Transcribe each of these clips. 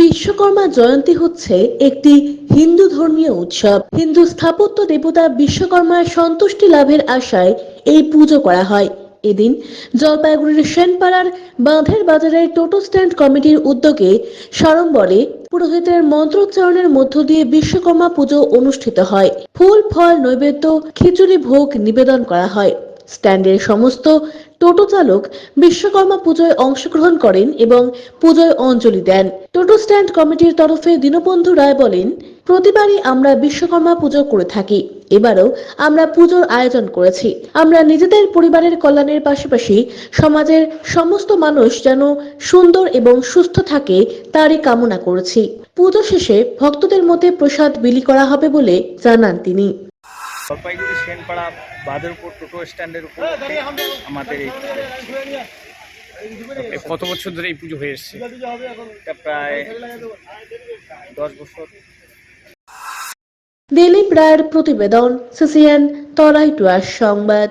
বিশ্বকর্মা জয়ন্তী হচ্ছে একটি হিন্দু ধর্মীয় উৎসব। হিন্দু স্থাপত্য দেবতা বিশ্বকর্মার সন্তুষ্টি লাভের আশায় এই পুজো করা হয়। এদিন জলপাইগুড়ির সেনপাড়ার বাঁধের বাজারের টোটো স্ট্যান্ড কমিটির উদ্যোগে সাড়ম্বরে পুরোহিতের মন্ত্রোচ্চারণের মধ্য দিয়ে বিশ্বকর্মা পুজো অনুষ্ঠিত হয়। ফুল, ফল, নৈবেদ্য, খিচুড়ি ভোগ নিবেদন করা হয়। স্ট্যান্ডের সমস্ত টোটো চালক বিশ্বকর্মা পুজোয় অংশগ্রহণ করেন এবং পুজোয় অঞ্জলি দেন। টোটো স্ট্যান্ড কমিটির তরফে দীনবন্ধু রায় বলেন, প্রতিবারই আমরা বিশ্বকর্মা পুজো করে থাকি। এবারও আমরা পুজোর আয়োজন করেছি। আমরা নিজেদের পরিবারের কল্যাণের পাশাপাশি সমাজের সমস্ত মানুষ যেন সুন্দর এবং সুস্থ থাকে তারই কামনা করেছি। পুজো শেষে ভক্তদের মধ্যে প্রসাদ বিলি করা হবে বলে জানান তিনি। জলপাইগুড়ি সেনপাড়া বাদেরপুর টোটো স্ট্যান্ডের উপর আমাদের এই কত বছর ধরে এই পুজো হয়ে এসছে? এটা প্রায় দশ বছর। দিলীপ রায়ের প্রতিবেদন সিসিএন তরাই টুয়ার সংবাদ।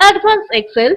Advanced Excel.